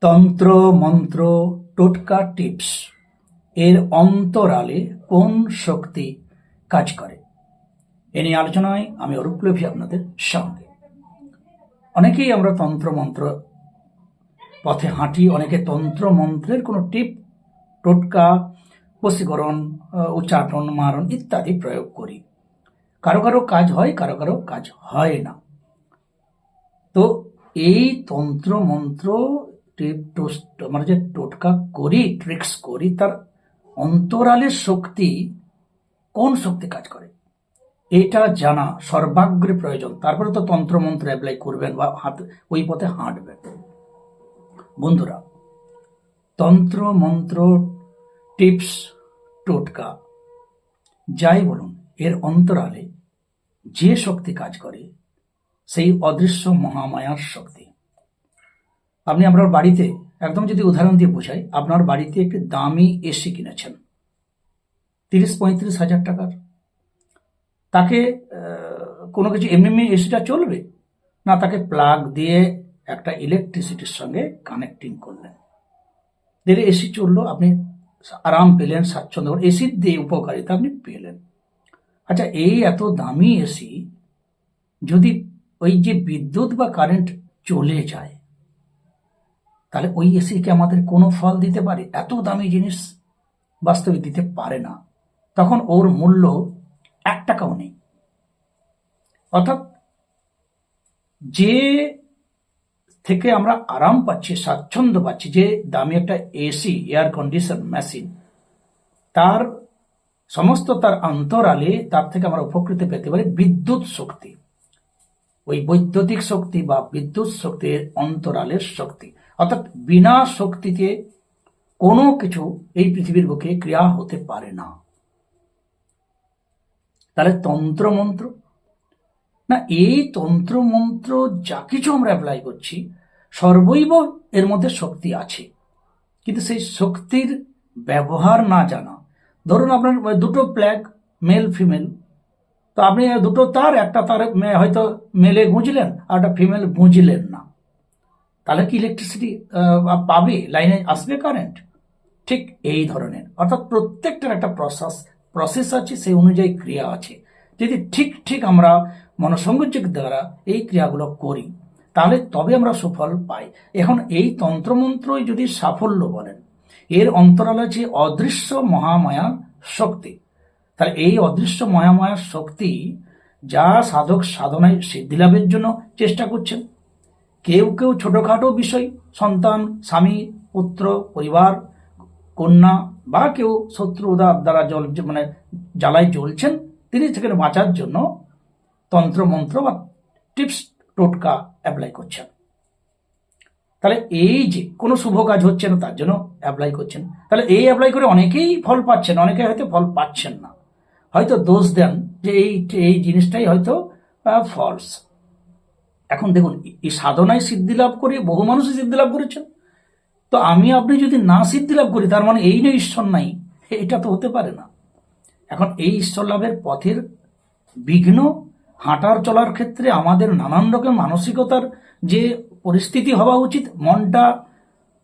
তন্ত্র, মন্ত্র, টোটকা, টিপস। এর অন্তরালে কোন শক্তি কাজ করে? এ নিয়ে আলোচনায় আমি অরূপ আপনাদের সঙ্গে। অনেকেই আমরা তন্ত্র, মন্ত্র পথে হাঁটি, অনেকে তন্ত্র, মন্ত্রের কোনো টিপ, টোটকা, বশীকরণ উচ্চাটন মারণ ইত্যাদি প্রয়োগ করি। কারও কারও কাজ হয়, কারও কারও কাজ হয় না। তো এই তন্ত্র, মন্ত্র টিপ টোস্ট আমরা যে টোটকা করি ট্রিক্স করি, তার অন্তরালের শক্তি কোন শক্তি কাজ করে? এটা জানা সর্বাগ্রে প্রয়োজন। তারপরে তো তন্ত্র মন্ত্র অ্যাপ্লাই করবেন বা হাত, ওই পথে হাঁটবেন। বন্ধুরা তন্ত্র মন্ত্র টিপস, টোটকা, যাই বলুন, এর অন্তরালে যে শক্তি কাজ করে, সেই অদৃশ্য মহামায়ার শক্তি। আপনি আপনার বাড়িতে একদম যদি উদাহরণ দিয়ে বোঝাই, আপনার বাড়িতে একটি দামি এসি কিনেছেন। তিরিশ পঁয়ত্রিশ হাজার টাকার। তাকে কোনো কিছু এমনি এমনি এসিটা চলবে? না, তাকে প্লাগ দিয়ে একটা ইলেকট্রিসিটির সঙ্গে কানেক্টিং করলেন। দিলে এসি চলল, আপনি আরাম পেলেন, স্বাচ্ছন্দ্য এসির দিয়ে উপকারিতা আপনি পেলেন। আচ্ছা এই এত দামি এসি যদি ওই যে বিদ্যুৎ বা কারেন্ট চলে যায় তাহলে ওই এসি কি আমাদের কোনো ফল দিতে পারে, এত দামি জিনিস বাস্তবে দিতে পারে না। তখন ওর মূল্য এক টাকাও নেই। অর্থাৎ যে থেকে আমরা আরাম পাচ্ছি, স্বাচ্ছন্দ্য পাচ্ছি, যে দামি একটা এসি এয়ার কন্ডিশন মেশিন তার সমস্ত তার অন্তরালে তার থেকে আমরা উপকৃত পেতে পারি বিদ্যুৎ শক্তি। ওই বৈদ্যুতিক শক্তি বা বিদ্যুৎ শক্তির অন্তরালের শক্তি। অর্থাৎ বিনা শক্তিতে কোনো কিছু এই পৃথিবীর বুকে ক্রিয়া হতে পারে না। তাহলে তন্ত্র মন্ত্র না, এই তন্ত্র মন্ত্র যা কিছু আমরা অ্যাপ্লাই করছি, সর্বৈব এর মধ্যে শক্তি আছে। কিন্তু সেই শক্তির ব্যবহার না জানা। ধরুন আপনার দুটো প্ল্যাগ মেল ফিমেল তো আপনি দুটো তার, একটা তার হয়তো মেলে গুঁজলেন আর একটা ফিমেল গুঁজলেন না। তাহলে কি ইলেকট্রিসিটি পাবে? লাইনে আসবে কারেন্ট ঠিক এই ধরনের। অর্থাৎ প্রত্যেকটার একটা প্রসেস প্রসেস আছে, সেই অনুযায়ী ক্রিয়া আছে। যদি ঠিক ঠিক আমরা মনসংযোগ দ্বারা এই ক্রিয়াগুলো করি, তাহলে তবে আমরা সুফল পাই। এখন এই তন্ত্রমন্ত্রই যদি সাফল্য বলেন, এর অন্তরাল আছে অদৃশ্য মহামায়া শক্তি, তাহলে এই অদৃশ্য মহামায়ার শক্তি যা সাধক সাধনায় সিদ্ধিলাভের জন্য চেষ্টা করছেন কেউ কেউ ছোটোখাটো বিষয়, সন্তান, স্বামী, পুত্র, পরিবার, কন্যা বা কেউ শত্রু উদার দ্বারা জল মানে জ্বালায় জ্বলছেন, তিনি সেখানে বাঁচার জন্য তন্ত্র মন্ত্র বা টিপস টোটকা অ্যাপ্লাই করছেন। তাহলে এই যে কোনো শুভ কাজ হচ্ছে না, তার জন্য অ্যাপ্লাই করছেন। তাহলে এই অ্যাপ্লাই করে অনেকেই ফল পাচ্ছেন, অনেকে হয়তো ফল পাচ্ছেন না। হয়তো দোষ দেন যে এই এই জিনিসটাই হয়তো ফলস এখন দেখুন, এই সাধনায় সিদ্ধি লাভ করে বহু মানুষই সিদ্ধি লাভ করেছেন। তো আমি, আপনি যদি না সিদ্ধি লাভ করি, তার মানে এই নয় ঈশ্বর নাই, এটা তো হতে পারে না। এখন এই ঈশ্বর লাভের পথের বিঘ্ন হাঁটার চলার ক্ষেত্রে আমাদের নানান রকম মানসিকতার যে পরিস্থিতি হওয়া উচিত, মনটা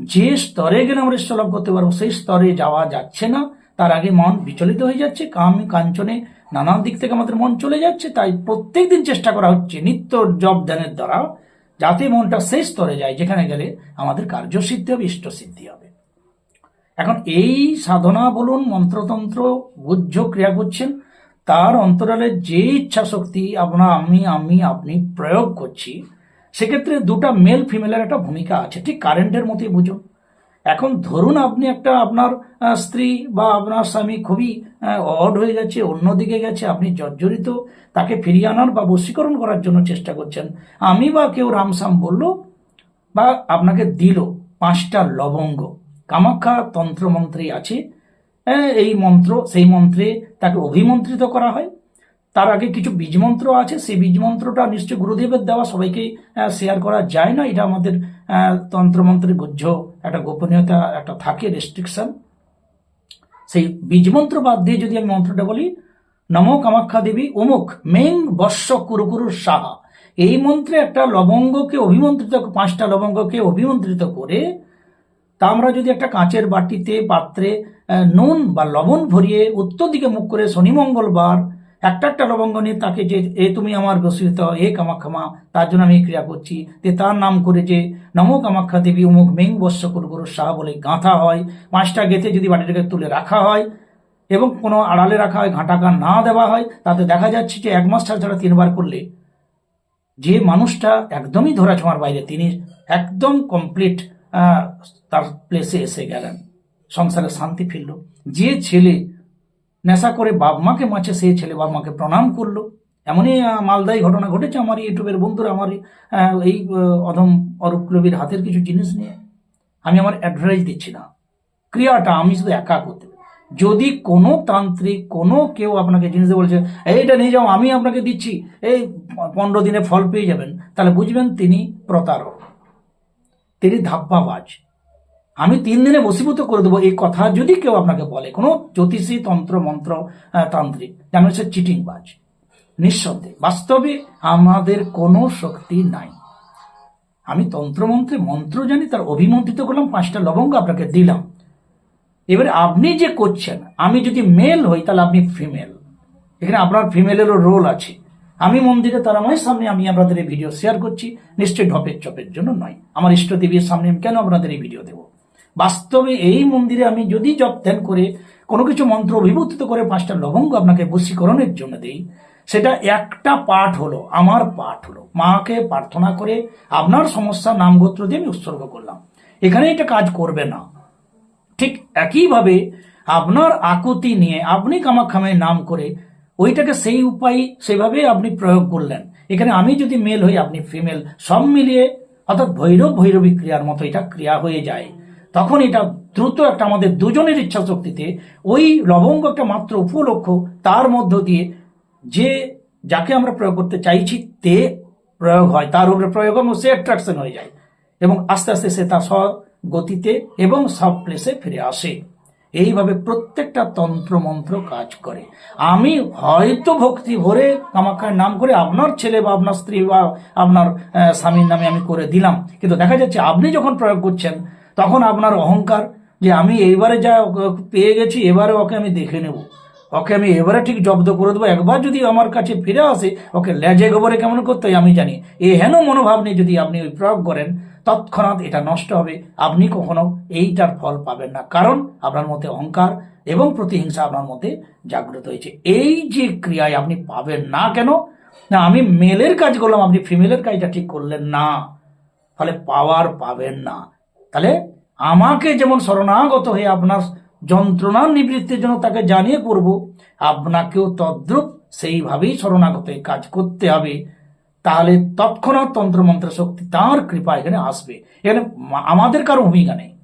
যে স্তরে গেলে আমরা ঈশ্বর লাভ করতে পারব, সেই স্তরে যাওয়া যাচ্ছে না। তার আগে মন বিচলিত হয়ে যাচ্ছে, কাম কাঞ্চনে নানান দিক থেকে আমাদের মন চলে যাচ্ছে, তাই প্রত্যেক দিন চেষ্টা করা হচ্ছে নিত্য জব ধ্যানের দ্বারা যাতে মনটা শেষ স্তরে যায়, যেখানে গেলে আমাদের কার্যসিদ্ধি হবে, ইষ্টসিদ্ধি হবে। এখন এই সাধনা বলুন, মন্ত্রতন্ত্র, গুহ্য ক্রিয়া করছেন, তার অন্তরালে যে ইচ্ছা শক্তি আপনার আমি আমি, আপনি প্রয়োগ করছি, সেক্ষেত্রে দুটা মেল ফিমেলের একটা ভূমিকা আছে। ঠিক কারেন্টের মতোই বুঝুন এখন ধরুন আপনি একটা আপনার স্ত্রী বা আপনার স্বামী খুবই অড হয়ে গেছে, অন্যদিকে গেছে, আপনি জর্জরিত, তাকে ফিরিয়ে আনার বা বশীকরণ করার জন্য চেষ্টা করছেন। আমি বা কেউ রামসাম বলল বা আপনাকে দিল পাঁচটা লবঙ্গ। কামাখ্যা তন্ত্রমন্ত্রে আছে। এই মন্ত্র, সেই মন্ত্রে তাকে অভিমন্ত্রিত করা হয়। তার আগে কিছু বীজ মন্ত্র আছে। সেই বীজ মন্ত্রটা নিশ্চয় গুরুদেবের দেওয়া, সবাইকে শেয়ার করা যায় না। এটা আমাদের তন্ত্রমন্ত্রের গুহ্য একটা গোপনীয়তা, একটা থাকে রেস্ট্রিকশন সেই বীজ মন্ত্র বাদ দিয়ে যদি আমি মন্ত্রটা বলি, নম কামাখ্যা দেবী অমুক মেং বর্ষ কুরুকুরু সাহা। এই মন্ত্রে একটা লবঙ্গকে অভিমন্ত্রিত, পাঁচটা লবঙ্গকে অভিমন্ত্রিত করে, তা আমরা যদি একটা কাঁচের বাটিতে, পাত্রে নুন বা লবণ ভরিয়ে উত্তর দিকে মুখ করে শনি মঙ্গলবার একটা একটা লবঙ্গ নিয়ে তাকে যে, এ তুমি আমার বসিত এ কামাক্ষমা তার জন্য আমি ক্রিয়া করছি। তে তার নাম করে যে, নমো কামাখ্যা দেবী উমুক মেং বস্য গুরু শাহ বলে গাঁথা হয়। পাঁচটা গেঁথে যদি বাটিটাকে তুলে রাখা হয় এবং কোনো আড়ালে রাখা হয় ঘাঁটাকা না দেওয়া হয়, তাতে দেখা যাচ্ছে যে এক মাস ছাড়া ছাড়া তিনবার করলে যে মানুষটা একদমই ধরা ছোঁয়ার বাইরে, তিনি একদম কমপ্লিট তার প্লেসে এসে গেলেন। সংসারে শান্তি ফিরল। যে ছেলে নেশা করে বাপ মাকে মাছে সেই ছেলে বাপ মাকে প্রণাম করল। এমনই মালদায় ঘটনা ঘটেছে আমার ইউটিউবের বন্ধুরা, আমার এই অধম অরূপ ক্লবীর হাতের কিছু জিনিস নিয়ে। আমি আমার অ্যাডভাইস দিচ্ছি না। ক্রিয়াটা আমি শুধু একা করতে যদি কোনো তান্ত্রিক, কোনো কেউ আপনাকে জিনিস বলছে এইটা নিয়ে যাও, আমি আপনাকে দিচ্ছি, এই, পনেরো দিনে ফল পেয়ে যাবেন, তাহলে বুঝবেন তিনি প্রতারক। তিনি ধাপ্পাবাজ। আমি তিন দিনে বসীভূত করে দেবো এই কথা যদি কেউ আপনাকে বলে, কোনো জ্যোতিষী, তন্ত্র, মন্ত্র তান্ত্রিক জানবেন সে চিটিংবাজ নিঃসন্দেহে বাস্তবে আমাদের কোনো শক্তি নাই। আমি তন্ত্রমন্ত্রে মন্ত্র জানি, তার অভিমন্ত্রিত করলাম, পাঁচটা লবঙ্গ আপনাকে দিলাম। এবারে আপনি যে করছেন, আমি যদি মেল হই, তাহলে আপনি ফিমেল। এখানে আপনার ফিমেলেরও রোল আছে। আমি মন্দিরে তারামায়ের সামনে আমি আপনাদের এই ভিডিও শেয়ার করছি। নিশ্চয়ই ঢপের চপের জন্য নয়। আমার ইষ্ট দেবীর সামনে আমি কেন আপনাদের এই ভিডিও দেব? বাস্তবে এই মন্দিরে আমি যদি জপ ধ্যান করে কোনো কিছু মন্ত্র অভিভূত করে পাঁচটা লবঙ্গ আপনাকে বশীকরণের জন্য দেই, সেটা একটা পাঠ হলো, আমার পাঠ হলো। মাকে প্রার্থনা করে আপনার সমস্যা, নামগোত্র দিয়ে আমি উৎসর্গ করলাম। এখানে এটা কাজ করবে না। ঠিক একইভাবে আপনার আকুতি নিয়ে আপনি কামাখ্যামের নাম করে ওইটাকে সেই উপায় সেভাবে আপনি প্রয়োগ করলেন। এখানে আমি যদি মেল হই, আপনি ফিমেল সব মিলিয়ে অর্থাৎ ভৈরব ভৈরবী ক্রিয়ার মতো এটা ক্রিয়া হয়ে যায়। তখন এটা দ্রুত একটা আমাদের দুজনের ইচ্ছা শক্তিতে ওই লবঙ্গ একটা মাত্র উপলক্ষ তার মধ্য দিয়ে যে যাকে আমরা প্রয়োগ করতে চাইছি তে প্রয়োগ হয়, তার উপরে প্রয়োগ এবং সে অ্যাট্রাকশন হয়ে যায় এবং আস্তে আস্তে সে তার গতিতে এবং সব প্লেসে ফিরে আসে। এইভাবে প্রত্যেকটা তন্ত্র মন্ত্র কাজ করে। আমি হয়তো ভক্তি ভরে কামাখ্যার নাম করে আপনার ছেলে বা আপনার স্ত্রী বা আপনার স্বামীর নামে আমি করে দিলাম, কিন্তু দেখা যাচ্ছে আপনি যখন প্রয়োগ করছেন তখন আপনার অহংকার যে আমি এইবারে যা পেয়ে গেছি, এবারে ওকে আমি দেখে নেব। ওকে আমি এবারে ঠিক জব্দ করে দেবো। একবার যদি আমার কাছে ফিরে আসে, ওকে লেজে গোবরে কেমন করতে হয় আমি জানি। এ হেন মনোভাব নিয়ে যদি আপনি ওই প্রয়োগ করেন, তৎক্ষণাৎ এটা নষ্ট হবে। আপনি কখনো এইটার ফল পাবেন না। কারণ আপনার মধ্যে অহংকার এবং প্রতিহিংসা আপনার মধ্যে জাগ্রত হয়েছে। এই যে ক্রিয়ায় আপনি পাবেন না কেন? না, আমি মেলের কাজ করলাম, আপনি ফিমেলের কাজটা ঠিক করলেন না। ফলে পাওয়ার পাবেন না। তাহলে আমাকে যেমন শরণাগত হয়ে আপনার যন্ত্রণার নিবৃত্তির জন্য তাকে জানিয়ে করব, আপনাকেও তদ্রুপ সেইভাবেই শরণাগত কাজ করতে হবে। তাহলে তৎক্ষণাৎ তন্ত্রমন্ত্র শক্তি তার কৃপা এখানে আসবে। এখানে আমাদের কারও ভূমিকা নেই।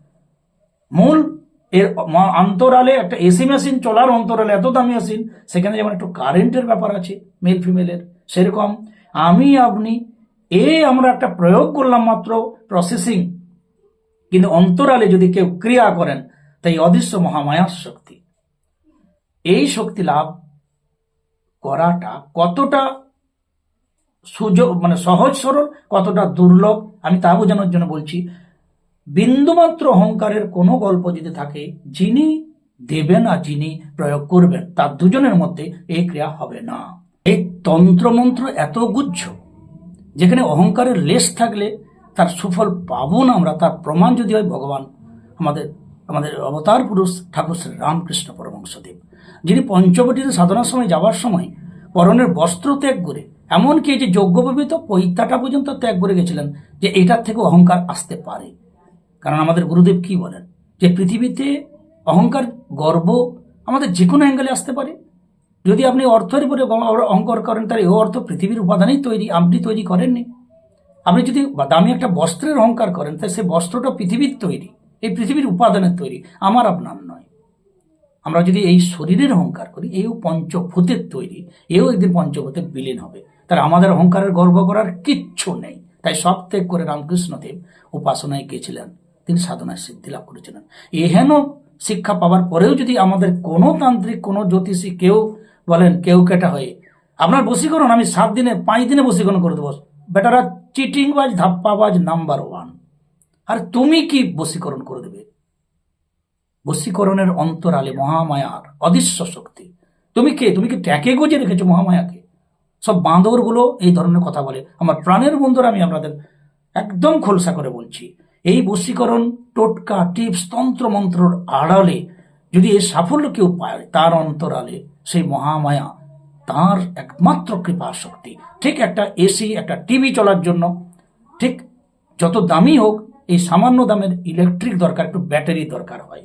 মূল এর অন্তরালে একটা এসি মেশিন চলার অন্তরালে এত দামি মেশিন, সেখানে যেমন একটু কারেন্টের ব্যাপার আছে, মেল ফিমেলের, সেরকম। আমি, আপনি, এ আমরা একটা প্রয়োগ করলাম মাত্র প্রসেসিং কিন্তু অন্তরালে যদি কেউ ক্রিয়া করেন, তাই অদৃশ্য মহামায়ার শক্তি। এই শক্তি লাভ করাটা কতটা সুযোগ মানে সহজ সরল, কতটা দুর্লভ, আমি তা বোঝানোর জন্য বলছি, বিন্দুমাত্র অহংকারের কোনো গল্প যদি থাকে, যিনি দেবেন আর যিনি প্রয়োগ করবেন, তার দুজনের মধ্যে এই ক্রিয়া হবে না। এই তন্ত্রমন্ত্র এত গুচ্ছ, যেখানে অহংকারের লেশ থাকলে তার সুফল পাবো না আমরা, তার প্রমাণ যদি হয় ভগবান, আমাদের আমাদের অবতার পুরুষ ঠাকুর শ্রী রামকৃষ্ণ পরমংসদেব যিনি পঞ্চবটিতে সাধনার সময় যাওয়ার সময় পরনের বস্ত্র ত্যাগ করে, এমনকি যে যজ্ঞপবিত পৈতাটা পর্যন্ত ত্যাগ করে গেছিলেন যে এটার থেকে অহংকার আসতে পারে। কারণ আমাদের গুরুদেব কি বলেন? যে পৃথিবীতে অহংকার, গর্ব আমাদের যে কোনো অ্যাঙ্গেলে আসতে পারে। যদি আপনি অর্থের উপরে অহংকার করেন, তাহলে এ অর্থ পৃথিবীর উপাদানেই তৈরি, আপনি তৈরি করেননি। আপনি যদি দামি একটা বস্ত্রের অহংকার করেন, তাহলে সেই বস্ত্রটা পৃথিবীর তৈরি। এই পৃথিবীর উপাদানের তৈরি। আমার আপনার নয়। আমরা যদি এই শরীরের অহংকার করি, এও পঞ্চভূতের তৈরি। এও একদিন পঞ্চভূতে বিলীন হবে। তার আমাদের অহংকারের গর্ব করার কিচ্ছু নেই। তাই সব ত্যাগ করে রামকৃষ্ণদেব উপাসনায় গিয়েছিলেন। তিনি সাধনায় সিদ্ধি লাভ করেছিলেন। এহেন শিক্ষা পাওয়ার পরেও যদি আমাদের কোনো তান্ত্রিক, কোনো জ্যোতিষী কেউ বলেন, কেউ কেটা হয়ে, আপনার বশীকরণ, আমি সাত দিনে, পাঁচ দিনে বশীকরণ করে দেবো। বেটারা চিটিংবাজ, ধাপ্পাবাজ নাম্বার ওয়ান। আর তুমি কি বশীকরণ করে দেবে? বশীকরণের অন্তরালে মহামায়ার, অদৃশ্য শক্তি। তুমি কে? তুমি কি ট্যাকে গজে রেখেছো মহামায়াকে? সব বাঁদরগুলো এই ধরনের কথা বলে। আমার প্রাণের বন্ধুরা, আমি আপনাদের একদম খোলসা করে বলছি, এই বশীকরণ, টোটকা, টিপস তন্ত্র মন্ত্রর আড়ালে যদি এই সাফল্য কেউ পায়, তার অন্তরালে সেই মহামায়া তার একমাত্র কৃপা শক্তি ঠিক একটা এসি, একটা টিভি চলার জন্য। ঠিক যত দামি হোক, এই সামান্য দামের ইলেকট্রিক দরকার, একটু ব্যাটারি দরকার হয়।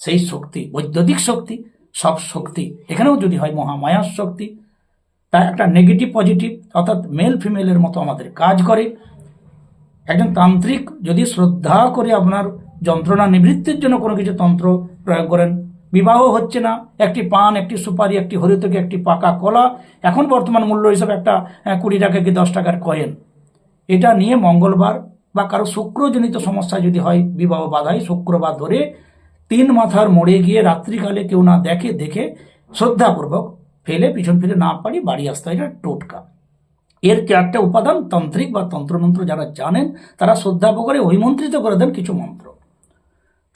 সেই শক্তি, বৈদ্যুতিক শক্তি, সব শক্তি। এখানেও যদি হয় মহামায়ার শক্তি, তা একটা নেগেটিভ পজিটিভ অর্থাৎ মেল ফিমেলের মতো আমাদের কাজ করে। একজন তান্ত্রিক যদি শ্রদ্ধা করে আপনার যন্ত্রণা নিবৃত্তির জন্য কোনো কিছু তন্ত্র প্রয়োগ করেন বিবাহ হচ্ছে না। একটি পান, একটি সুপারি, একটি হরিতকি, একটি পাকা কলা। এখন বর্তমান মূল্য হিসাবে একটা কুড়ি টাকা কি দশ টাকার কয়েন। এটা নিয়ে মঙ্গলবার বা কারও শুক্রজনিত সমস্যা যদি হয়, বিবাহ বাধায় শুক্রবার ধরে তিন মাথার মোড়ে গিয়ে রাত্রিকালে কেউ না দেখে দেখে শ্রদ্ধাপূর্বক ফেলে, পিছন ফিরে না পারি, বাড়ি আসতে হয় এটা টোটকা। এর চারটা উপাদান, তান্ত্রিক বা তন্ত্রমন্ত্র যারা জানেন, তারা শ্রদ্ধা করে, অভিমন্ত্রিত করে দেন কিছু মন্ত্র।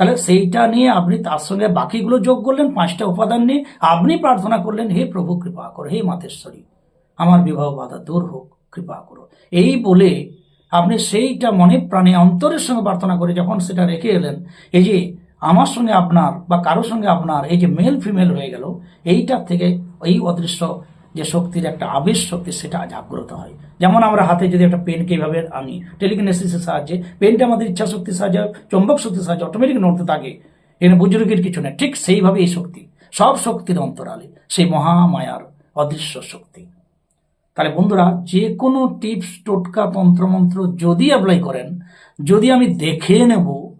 তাহলে সেইটা নিয়ে আপনি তার সঙ্গে বাকিগুলো যোগ করলেন, পাঁচটা উপাদান নিয়ে আপনি প্রার্থনা করলেন, হে প্রভু, কৃপা করো, হে মাতেশ্বরী, আমার বিবাহ বাধা দূর হোক, কৃপা করো। এই বলে আপনি সেইটা মনে প্রাণে অন্তরের সঙ্গে প্রার্থনা করে যখন সেটা রেখে এলেন, এই যে আমার সঙ্গে আপনার বা কারোর সঙ্গে আপনার এই যে মেল ফিমেল হয়ে গেল, এইটার থেকে এই অদৃশ্য যে শক্তির একটা আবেশ শক্তি, সেটা আজ জাগ্রত হয়। যেমন আমরা হাতে যদি একটা পেনকে এইভাবে আনি টেলিকিনেসিসের সাহায্যে পেনটা আমাদের ইচ্ছা শক্তির সাহায্যে, চম্বক শক্তির সাহায্যে অটোমেটিক নড়তে থাকে। এখানে বুজুর্গের কিছু নেই, ঠিক সেইভাবে এই শক্তি, সব শক্তির অন্তরালে, সেই মহামায়ার অদৃশ্য শক্তি। তাহলে বন্ধুরা যে কোনো টিপস টোটকা, তন্ত্রমন্ত্র যদি অ্যাপ্লাই করেন, যদি আমি দেখে নেব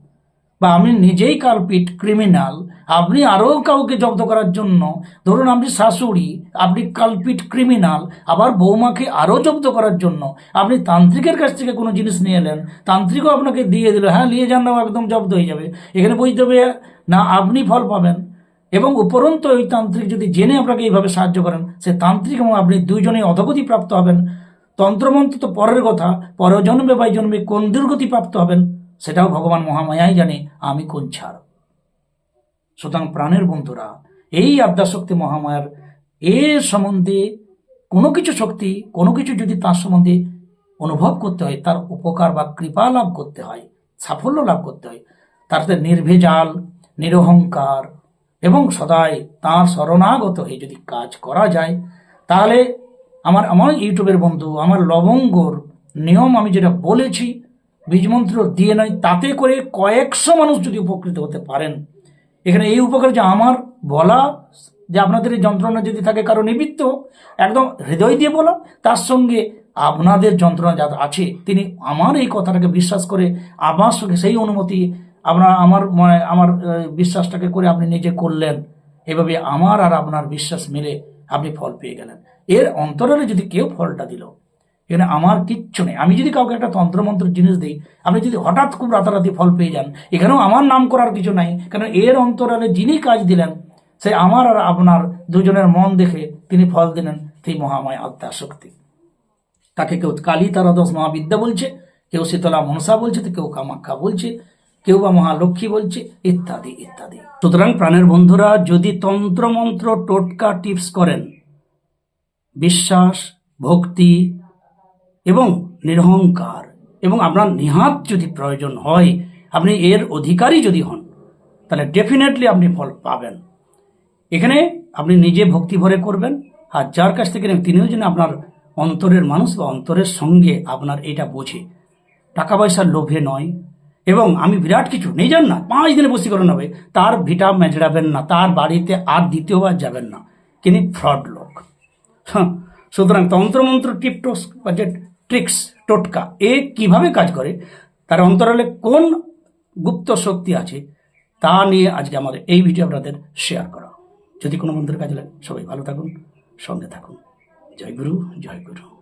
বা আমি নিজেই কালপিট ক্রিমিনাল আপনি আরও কাউকে জব্দ করার জন্য, ধরুন আপনি শাশুড়ি, আপনি কালপিট ক্রিমিনাল আবার বৌমাকে আরও জব্দ করার জন্য, আপনি তান্ত্রিকের কাছ থেকে কোনো জিনিস নিয়ে এলেন, তান্ত্রিকও আপনাকে দিয়ে দিল হ্যাঁ নিয়ে যান না একদম জব্দ হয়ে যাবে। এখানে বুঝতে হবে, না, আপনি ফল পাবেন এবং উপরন্তু ওই তান্ত্রিক যদি জেনে আপনাকে এইভাবে সাহায্য করেন, সে তান্ত্রিক এবং আপনি দুইজনেই অধগতি প্রাপ্ত হবেন। তন্ত্রমন্ত্র তো পরের কথা পরের জন্মে বা জন্মে কোন দুর্গতি প্রাপ্ত হবেন? সেটাও ভগবান মহামায়াই জানে, আমি কোন ছাড়? সুতরাং প্রাণের বন্ধুরা, এই আদ্যাশক্তি মহামায়ার এর সম্বন্ধে কোনো কিছু শক্তি, কোনো কিছু যদি তার সম্বন্ধে অনুভব করতে হয়, তার উপকার বা কৃপা লাভ করতে হয়, সাফল্য লাভ করতে হয় তাতে নির্ভেজাল, নিরহংকার এবং সদাই তাঁর শরণাগত হয়ে যদি কাজ করা যায়, তাহলে আমার আমার ইউটিউবের বন্ধু, আমার লবঙ্গর নিয়ম আমি যেটা বলেছি বীজমন্ত্র দিয়ে নয়, তাতে করে কয়েকশো মানুষ যদি উপকৃত হতে পারেন। এখানে এই উপকার যে আমার বলা, যে আপনাদের এই যন্ত্রণা যদি থাকে কারও নিবৃত্ত একদম হৃদয় দিয়ে বলা, তার সঙ্গে আপনাদের যন্ত্রণা যা আছে, তিনি আমার এই কথাটাকে বিশ্বাস করে, আমার সঙ্গে সেই অনুমতি, আপনার, আমার মানে আমার বিশ্বাসটাকে করে আপনি নিজে করলেন। এভাবে আমার আর আপনার বিশ্বাস মিলে আপনি ফল পেয়ে গেলেন। এর অন্তরালে যদি কেউ ফলটা দিল এখানে আমার কিচ্ছু নেই। আমি যদি কাউকে একটা তন্ত্রমন্ত্র জিনিস দিই, আপনি যদি হঠাৎ খুব রাতারাতি ফল পেয়ে যান, এখানেও আমার নাম করার কিছু নাই, কারণ এর অন্তরালে যিনি কাজ দিলেন, সে আমার আর আপনার দুজনের মন দেখে তিনি ফল দিলেন সেই মহাময় আত্মা শক্তি। তাকে কেউ কালী তারা দশ মহাবিদ্যা বলছে, কেউ শীতলা মনসা বলছে তো কেউ কামাখ্যা বলছে, কেউ বা মহালক্ষ্মী বলছে, ইত্যাদি ইত্যাদি। সুতরাং প্রাণের বন্ধুরা, যদি তন্ত্রমন্ত্র টোটকা টিপস করেন, বিশ্বাস, ভক্তি এবং নিরহংকার এবং আপনার নিহাত যদি প্রয়োজন হয় আপনি এর অধিকারী যদি হন তাহলে ডেফিনেটলি আপনি ফল পাবেন। এখানে আপনি নিজে ভক্তি ভরে করবেন আর যার কাছ থেকে তিনিও যেন আপনার অন্তরের মানুষ বা অন্তরের সঙ্গে আপনার এটা বোঝে। টাকা পয়সার লোভে নয় এবং আমি বিরাট কিছু নেই যান না পাঁচ দিনে বসীকরণ হবে তার ভিটা মেজড়াবেন না তার বাড়িতে আর দ্বিতীয়বার যাবেন না তিনি ফ্রড লোক। হ্যাঁ, সুতরাং তন্ত্রমন্ত্র টিপটোস বা যে ট্রিক্স টোটকা এ কীভাবে কাজ করে, তার অন্তরালে কোন গুপ্ত শক্তি আছে, তা নিয়ে আজকে আমাদের এই ভিডিও আপনাদের শেয়ার করা। যদি কোনো বন্ধুর কাজে লাগে, সবাই ভালো থাকুন, সঙ্গে থাকুন। জয় গুরু জয় গুরু।